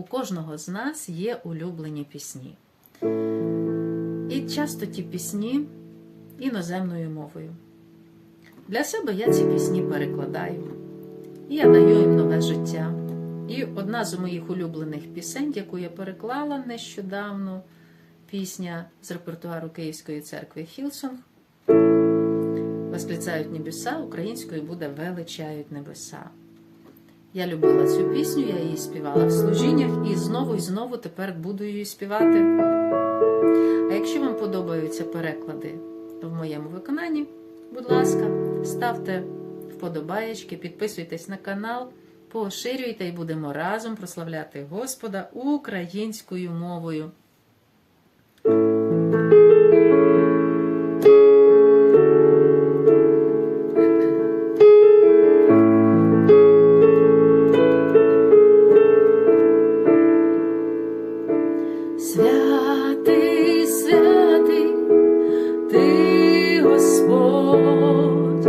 у кожного з нас є улюблені пісні. І часто ті пісні іноземною мовою. Для себе я ці пісні перекладаю, і я даю їм нове життя. І одна з моїх улюблених пісень, яку я переклала нещодавно, пісня з репертуару Київської церкви Хілсонг. Восклицають небеса, українською буде величають небеса. Я любила цю пісню, я її співала в служіннях і знову і знову тепер буду її співати. А якщо вам подобаються переклади в моєму виконанні, будь ласка, ставте вподобаєчки, підписуйтесь на канал, поширюйте і будемо разом прославляти Господа українською мовою. Господь,